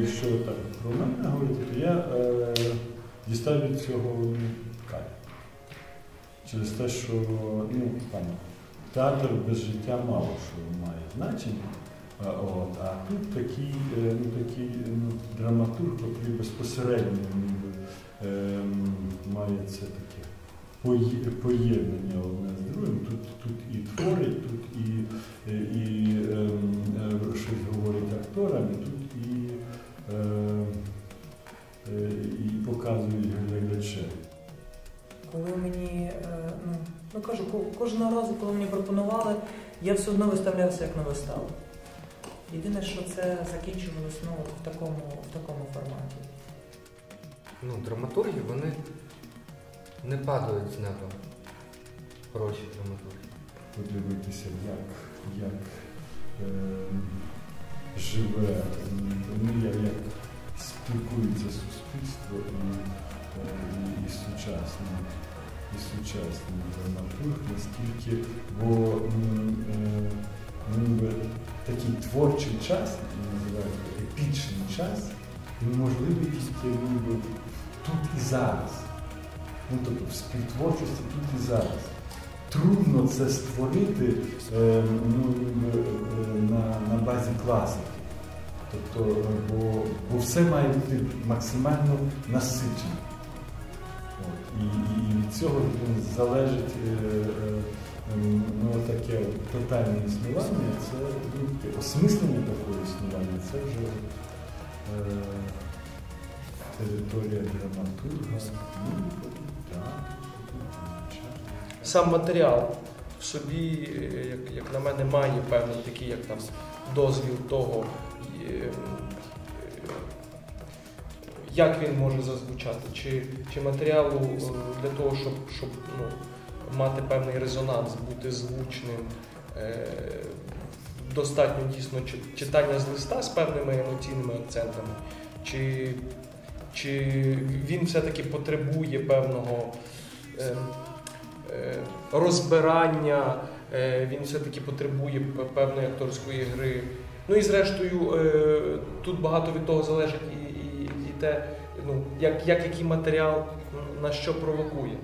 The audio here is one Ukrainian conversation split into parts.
якщо так про мене говорити, то я е, дістав від цього ну, кайф. Через те, що ну, там, театр без життя мало що має значення. А, от, а тут такий, е, ну, такий ну, драматург, який безпосередньо ем, має це таке поєднання одне з другим. Тут, тут і творить, Коли мені, е, ну, ну кажу, кожного разу, коли мені пропонували, я все одно виставлявся як на виставу. Єдине, що це закінчувалось ну, в, такому, в такому форматі. Ну, драматурги, вони не падають з неба. Хороші драматурги. подивитися, як, як е, живе, ну, як, спілкується суспільство і, і, сучасний, і сучасний драматург, наскільки, бо е, ніби такий творчий час, називають епічний час, він можливий тільки ніби тут і зараз. Ну, тобто в співтворчості тут і зараз трудно це створити е, ну, е, на, на базі класики. Тобто, е, бо, бо все має бути максимально насичено. І, і, від цього залежить е, е, ну, таке тотальне існування, це ну, осмислення такого існування, це вже е, територія драматурга. Ну, сам матеріал в собі, е, як, як на мене, має певний такий, як там дозвіл того, як він може зазвучати, чи, чи матеріалу е, для того, щоб, щоб ну, мати певний резонанс, бути звучним. е, Достатньо дійсно читання з листа з певними емоційними акцентами, чи, чи він все-таки потребує певного е, е, розбирання, е, він все-таки потребує певної акторської гри. Ну і зрештою, е, тут багато від того залежить те, ну, як, як який матеріал на що провокує.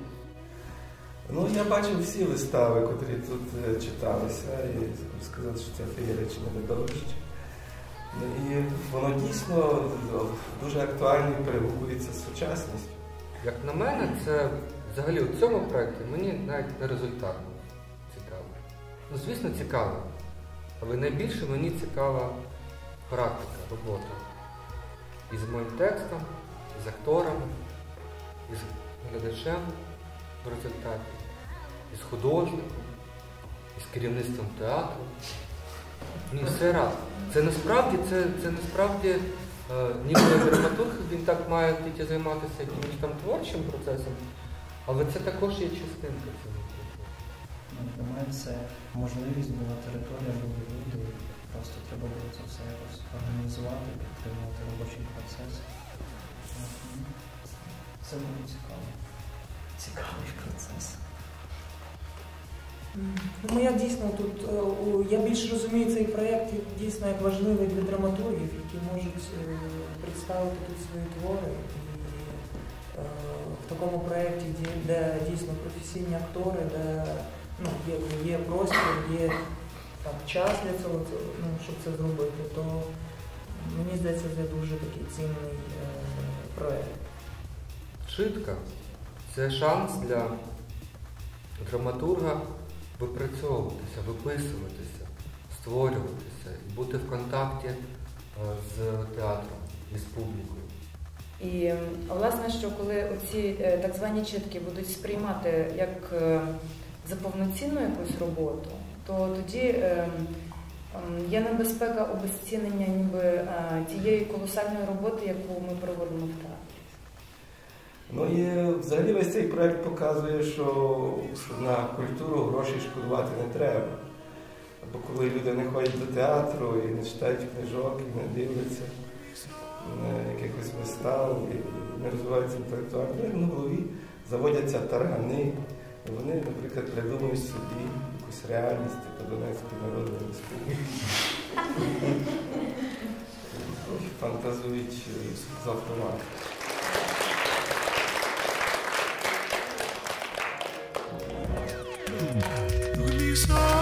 Ну, я бачив всі вистави, котрі тут е, читалися, і сказати, що це феєричне видовище. І воно дійсно дуже актуально і перегукується з сучасністю. Як на мене, це взагалі у цьому проєкті мені навіть не результат цікаво. Ну, звісно, цікаво. Але найбільше мені цікава практика, робота. І з моїм текстом, з акторами, і з глядачем в результаті, і з художником, і з керівництвом театру. Ні, все раз. Це насправді, це, це насправді е, ніби драматург, він так має тільки займатися якимось там творчим процесом, але це також є частинка цього. Для мене це можливість була територія, були люди. Просто треба було це все якось організувати, підтримувати робочий процес. Ну, Це було цікаво. Цікавий процес. Ну, я дійсно тут е, я більш розумію цей проєкт дійсно як важливий для драматургів, які можуть е, представити тут свої твори. І е, в такому проєкті, де дійсно професійні актори, де ну, є, є простір, є там, час для цього, ну, щоб це зробити, то мені здається, це дуже такий цінний е, проєкт. Читка це шанс для драматурга випрацьовуватися, виписуватися, створюватися і бути в контакті е, з театром і з публікою. І власне, що коли оці е, так звані читки будуть сприймати як е, за повноцінну якусь роботу, то тоді е, є небезпека обезцінення ніби е, тієї колосальної роботи, яку ми проводимо в театрі. Ну і взагалі весь цей проект показує, що, на культуру грошей шкодувати не треба. Бо коли люди не ходять до театру і не читають книжок, і не дивляться е, якихось вистав, і не розвиваються інтелектуально, в голові заводяться таргани. Тобто вони, наприклад, придумують собі якусь реальність типу, по Донецькій народної республіки. Фантазують е, з автоматом. Lisa.